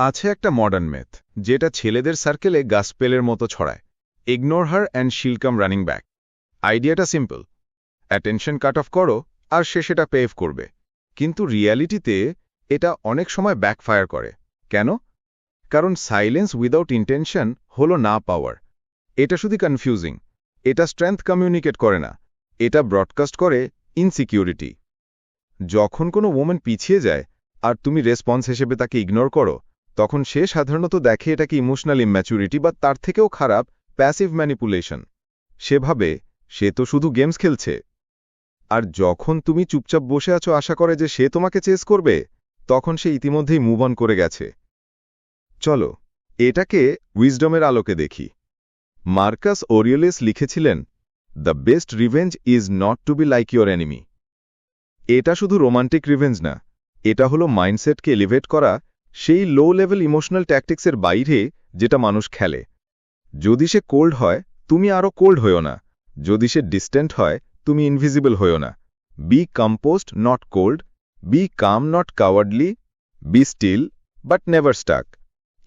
আছে একটা modern meth যেটা ছেলেদের সার্কেলে গাসপেলের মতো ছড়ায়। Ignore her and she'll come running back আইডিয়াটা সিম্পল অ্যাটেনশন কাট অফ করো, আর সে সেটা পেভ করবে। কিন্তু রিয়ালিটিতে এটা অনেক সময় ব্যাকফায়ার করে। কেন? কারণ সাইলেন্স উইদাউট ইন্টেনশন হলো না পাওয়ার এটা শুধু কনফিউজিং এটা স্ট্রেংথ কমিউনিকেট করে না। এটা ব্রডকাস্ট করে ইনসিকিউরিটি যখন কোনো ওমেন পিছিয়ে যায়, আর তুমি রেসপন্স হিসেবে তাকে ইগনোর করো তখন সে সাধারণত দেখে এটাকে ইমোশনাল ইম্যাচুরিটি বা তার থেকেও খারাপ প্যাসিভ ম্যানিপুলেশন সেভাবে সে তো শুধু গেমস খেলছে। আর যখন তুমি চুপচাপ বসে আছো আশা করে যে সে তোমাকে চেস করবে, তখন সে ইতিমধ্যেই মুভ অন করে গেছে। চলো, এটাকে উইজডমের আলোকে দেখি। মার্কাস ওরিয়েলিস লিখেছিলেন the best revenge is not to be like your enemy এটা শুধু রোমান্টিক রিভেঞ্জ না, এটা হলো মাইন্ডসেটকে এলিভেট করা সেই লো লেভেল ইমোশনাল ট্যাকটিক্সের বাইরে যেটা মানুষ খেলে। যদি সে কোল্ড হয়, তুমি আরও কোল্ড হইও না। যদি সে ডিস্টেন্ট হয়, তুমি ইনভিজিবল হইও না। Be composed not cold be calm not cowardly be still but never stuck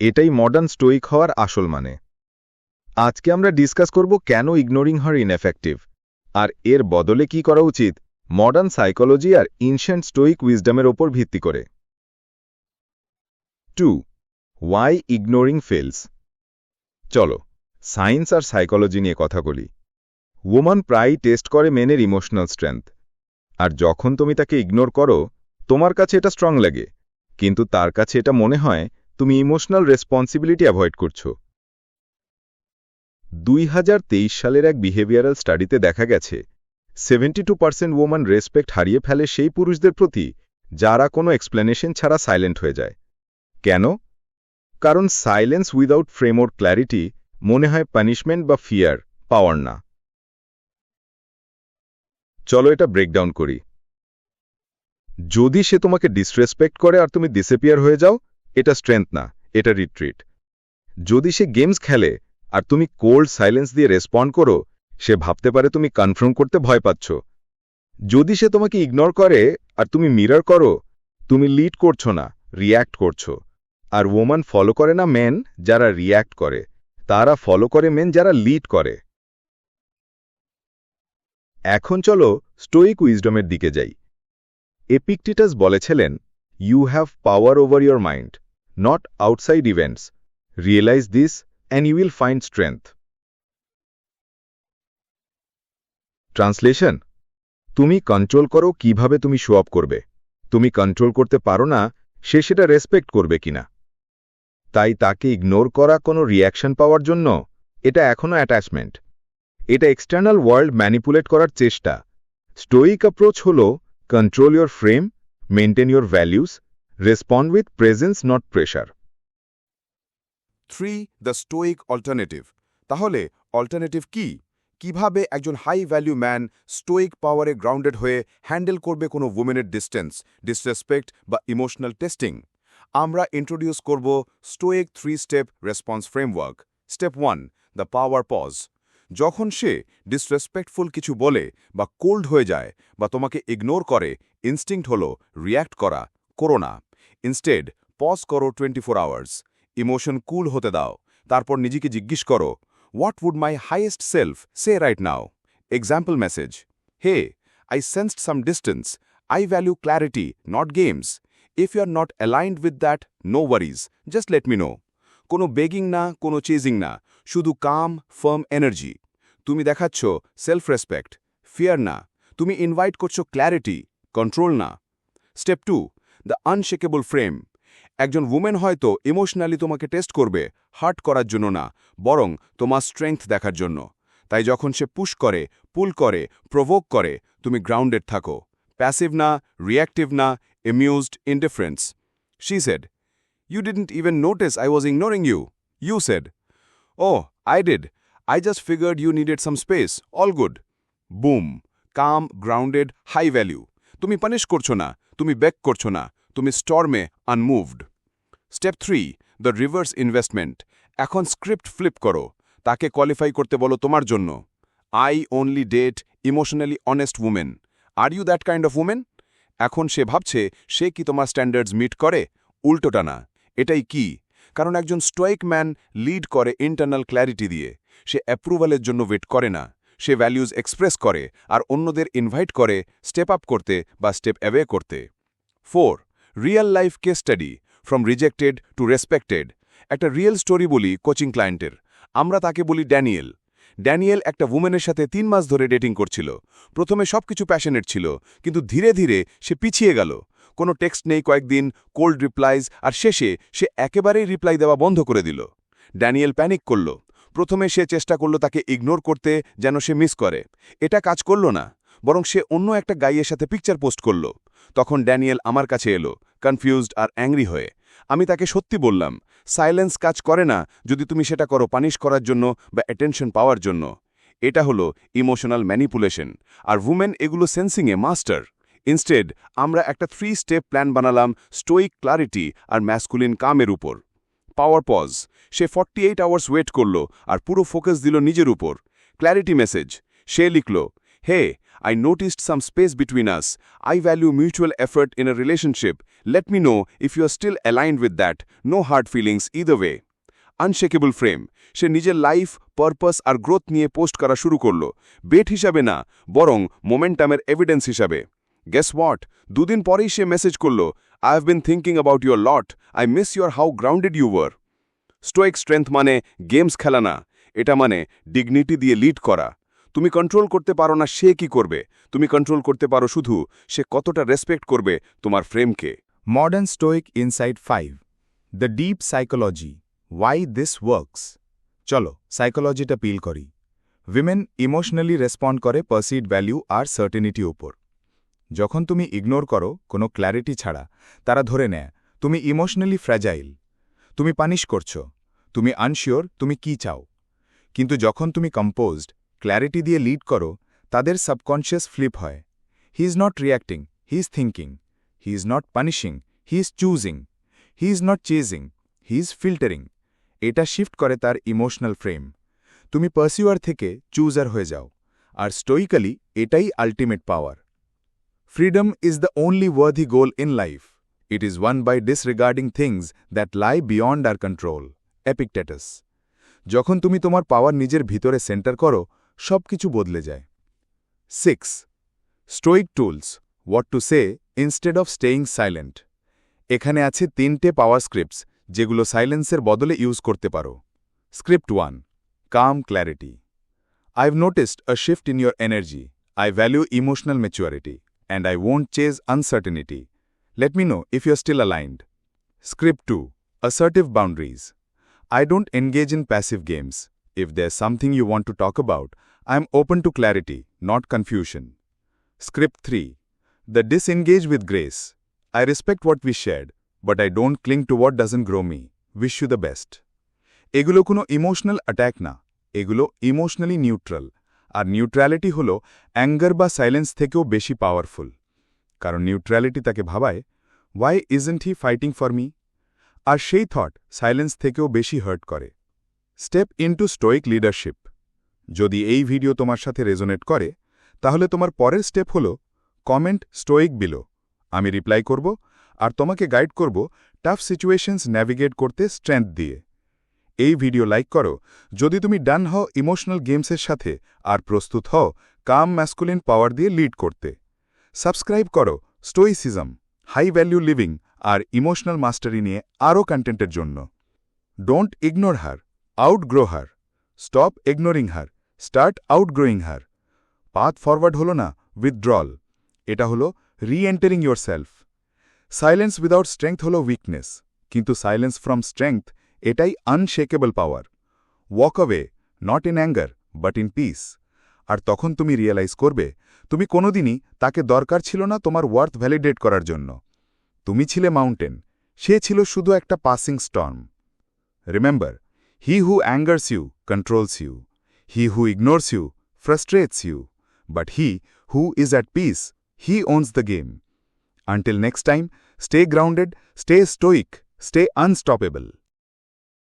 এটাই মডার্ন স্টোইক হওয়ার আসল মানে। আজকে আমরা ডিসকাস করব কেন ইগনোরিং হার ইনএফেক্টিভ আর এর বদলে কি করা উচিত? মডার্ন সাইকোলজি আর ইনশিয়েন্ট স্টোইক উইজডমের ওপর ভিত্তি করে। টু ওয়াই ইগনোরিং ফেলস চলো সায়েন্স আর সাইকোলজি নিয়ে কথা বলি। ওমান প্রায়ই টেস্ট করে মেনের ইমোশনাল স্ট্রেংথ আর যখন তুমি তাকে ইগনোর করো, তোমার কাছে এটা স্ট্রং লাগে। কিন্তু তার কাছে এটা মনে হয়, তুমি ইমোশনাল রেসপন্সিবিলিটি অ্যাভয়েড করছ। দুই হাজার তেইশ সালের এক বিহেভিয়ারাল স্টাডিতে দেখা গেছে seventy two percent woman respect হারিয়ে ফেলে সেই পুরুষদের প্রতি, যারা কোনো এক্সপ্লেনেশন ছাড়া সাইলেন্ট হয়ে যায়। কেন? কারণ silence without frame or clarity মনে হয় পানিশমেন্ট বা ফিয়ার পাওয়ার না। চলো এটা ব্রেকডাউন করি। যদি সে তোমাকে ডিসরেসপেক্ট করে আর তুমি ডিসেপিয়ার হয়ে যাও, এটা স্ট্রেংথ না, এটা রিট্রিট যদি সে গেমস খেলে আর তুমি কোল্ড সাইলেন্স দিয়ে রেসপন্ড করো, সে ভাবতে পারে তুমি কনফার্ম করতে ভয় পাচ্ছ। যদি সে তোমাকে ইগনোর করে আর তুমি মিরর করো, তুমি লিড করছ না রিয়্যাক্ট করছ। আর ওমান ফলো করে না মেন যারা রিয়্যাক্ট করে। তারা ফলো করে মেন যারা লিড করে। এখন চলো স্টোইক উইজডমের দিকে যাই। এপিকটিটাস বলেছিলেন you have power over your mind not outside events realize this and you will find strength translation তুমি কন্ট্রোল করো কীভাবে তুমি শো করবে। তুমি কন্ট্রোল করতে পারো না, সে সেটা রেসপেক্ট করবে কিনা। তাই তাকে ইগনোর করা কোনো রিয়াকশন পাওয়ার জন্য এটা এখনও অ্যাটাচমেন্ট এটা এক্সটার্নাল ওয়ার্ল্ড ম্যানিপুলেট করার চেষ্টা। স্টোইক অ্যাপ্রোচ হল control your frame maintain your values respond with presence not pressure three the stoic alternative তাহলে অল্টারনেটিভ কি? কীভাবে একজন হাই ভ্যালু ম্যান স্টোইক পাওয়ারে গ্রাউন্ডেড হয়ে হ্যান্ডেল করবে কোনো উমেনের ডিস্টেন্স ডিসরেসপেক্ট বা ইমোশনাল টেস্টিং আমরা ইন্ট্রোডিউস করব stoic three step response framework step one the power pause যখন সে ডিসরেসপেক্টফুল কিছু বলে বা কোল্ড হয়ে যায় বা তোমাকে ইগনোর করে ইনস্টিংক্ট হল রিয়্যাক্ট করা, করো না। ইনস্টেড পজ করো twenty four hours emotion cool হতে দাও। তারপর নিজেকে জিজ্ঞেস করো what would my highest self say right now example message hey I sensed some distance I value clarity not games if you are not aligned with that no worries just let me know কোনো begging না, কোনো chasing না. শুধু কাম farm energy তুমি দেখাচ্ছ self respect fear না। তুমি invite করছ ক্ল্যারিটি কন্ট্রোল না। Step two the unshakable frame একজন উমেন হয়তো ইমোশনালি তোমাকে টেস্ট করবে হার্ট করার জন্য না, বরং তোমার স্ট্রেংথ দেখার জন্য। তাই যখন সে পুশ করে পুল করে প্রভোক করে, তুমি গ্রাউন্ডেড থাকো। প্যাসিভ না রিয়াক্টিভ না amused indifference she said you didn't even notice I was ignoring you you said oh I did I just figured you needed some space. All good. Boom calm grounded high value তুমি punish করছ না. তুমি back করছ না. তুমি স্টর্মে unmoved step three the reverse investment এখন script flip করো। তাকে কোয়ালিফাই করতে বলো তোমার জন্য। I only date emotionally honest women are you that kind of woman এখন সে ভাবছে, সে কি তোমার স্ট্যান্ডার্ডস মিট করে? উল্টোটা না। এটাই কি? কারণ একজন স্টোয়িক ম্যান লিড করে ইন্টারনাল ক্ল্যারিটি দিয়ে। সে অ্যাপ্রুভালের জন্য ওয়েট করে না। সে ভ্যালিউজ এক্সপ্রেস করে আর অন্যদের ইনভাইট করে স্টেপ আপ করতে বা স্টেপ অ্যাওয়ে করতে। Four real life case study from rejected to respected একটা রিয়েল স্টোরি বলি কোচিং ক্লায়েন্টের আমরা তাকে বলি ড্যানিয়েল ড্যানিয়েল একটা উমেনের সাথে তিন মাস ধরে ডেটিং করছিল। প্রথমে সবকিছু প্যাশনেট ছিল, কিন্তু ধীরে ধীরে সে পিছিয়ে গেল। কোনো টেক্সট নেই কয়েকদিন কোল্ড রিপ্লাইজ আর শেষে সে একেবারেই রিপ্লাই দেওয়া বন্ধ করে দিল। ড্যানিয়েল প্যানিক করল। প্রথমে সে চেষ্টা করল তাকে ইগনোর করতে, যেন সে মিস করে। এটা কাজ করল না, বরং সে অন্য একটা গাইয়ের সাথে পিকচার পোস্ট করল। তখন ড্যানিয়েল আমার কাছে এলো কনফিউজড আর অ্যাংরি হয়ে। আমি তাকে সত্যি বললাম, সাইলেন্স কাজ করে না যদি তুমি সেটা করো পানিশ করার জন্য বা অ্যাটেনশন পাওয়ার জন্য। এটা হলো ইমোশনাল ম্যানিপুলেশন আর উমেন এগুলো সেন্সিংয়ে মাস্টার ইনস্টেড আমরা একটা থ্রি স্টেপ প্ল্যান বানালাম স্টোইক ক্লারিটি আর ম্যাসকুলিন কামের উপর। পাওয়ার পজ সে ফর্টি এইট আওয়ার্স ওয়েট করল আর পুরো ফোকাস দিল নিজের উপর। ক্ল্যারিটি মেসেজ সে লিখল, hey I noticed some space between us. I value mutual effort in a relationship. Let me know if you are still aligned with that. No hard feelings either way. Unshakable frame সে নিজের life purpose আর growth নিয়ে post করা শুরু করল bait হিসাবে না, বরং মোমেন্টামের এভিডেন্স হিসাবে গেস হোয়াট দুদিন পরেই সে মেসেজ করল I have been thinking about your lot I miss your how grounded you were stoic strength মানে গেমস খেলা না এটা মানে ডিগনিটি দিয়ে লিড করা তুমি কন্ট্রোল করতে পারো না সে কি করবে। তুমি কন্ট্রোল করতে পারো শুধু সে কতটা রেসপেক্ট করবে তোমার ফ্রেমকে modern Stoic Insight 5 The Deep Psychology, Why This Works চলো সাইকোলজিটা পিল করি। উইমেন ইমোশনালি রেসপন্ড করে পারসিড ভ্যালিউ আর সার্টেনিটি ওপর যখন তুমি ইগনোর করো, কোনো ক্ল্যারিটি ছাড়া, তারা ধরে নেয়, তুমি ইমোশনালি ফ্র্যাজাইল তুমি পানিশ করছ, তুমি আনশিওর তুমি কি চাও? কিন্তু যখন তুমি কম্পোজড ক্ল্যারিটি দিয়ে লিড করো, তাদের সাবকনশিয়াস ফ্লিপ হয়। He is not reacting he is thinking he is not punishing he is choosing he is not chasing he is filtering এটা শিফট করে তার ইমোশনাল ফ্রেম তুমি পার্সিউয়ার থেকে চুজার হয়ে যাও, আর স্টোইক্যালি এটাই ultimate power freedom is the only worthy goal in life it is won by disregarding things that lie beyond our control Epictetus যখন তুমি তোমার পাওয়ার নিজের ভিতরে সেন্টার করো সব কিছু বদলে যায় six stoic tools what to say instead of staying silent এখানে আছে তিনটে পাওয়ার স্ক্রিপ্টস যেগুলো সাইলেন্সের বদলে ইউজ করতে পারো script one calm clarity I've noticed a shift in your energy. I value emotional maturity, and I won't chase uncertainty. Let me know if you're still aligned. Script 2 Assertive boundaries. I don't engage in passive games. If there's something you want to talk about, I'm open to clarity, not confusion. Script 3 The disengage with grace. I respect what we shared, but I don't cling to what doesn't grow me. Wish you the best. এগুলো কোনো emotional attack না এগুলো emotionally neutral আর neutrality হল anger বা silence থেকেও বেশি powerful কারণ নিউট্রালিটি তাকে ভাবায় why isn't he fighting for me আর সেই থট সাইলেন্স থেকেও বেশি হার্ট করে স্টেপ ইনটু স্টোয়িক লিডারশিপ যদি এই ভিডিও তোমার সাথে রেজোনেট করে, তাহলে তোমার পরের স্টেপ হল কমেন্ট স্টোয়িক বিলো আমি রিপ্লাই করব আর তোমাকে গাইড করব টাফ সিচুয়েশনস ন্যাভিগেট করতে স্ট্রেংথ দিয়ে। এই ভিডিও লাইক করো। যদি তুমি ডান হও ইমোশনাল গেমসের সাথে আর প্রস্তুত হও কাম ম্যাসকুলিন পাওয়ার দিয়ে লিড করতে। সাবস্ক্রাইব করো স্টোইসিজম হাই ভ্যালু লিভিং আর ইমোশনাল মাস্টারি নিয়ে আরও কন্টেন্টের জন্য। Don't ignore her outgrow her stop ignoring her start outgrowing her path forward হল না উইথড্রল এটা হল reentering yourself silence without strength হল উইকনেস কিন্তু সাইলেন্স ফ্রম স্ট্রেংথ এটাই unshakable power walk away not in anger but in peace আর তখন তুমি realise করবে, তুমি কোনোদিনই তাকে দরকার ছিল না তোমার ওয়ার্থ ভ্যালিডেট করার জন্য। তুমি ছিলে মাউন্টেন সে ছিল শুধু একটা passing storm remember He who angers you controls you. He who ignores you frustrates you. But he who is at peace, he owns the game. Until next time, stay grounded, stay stoic, stay unstoppable.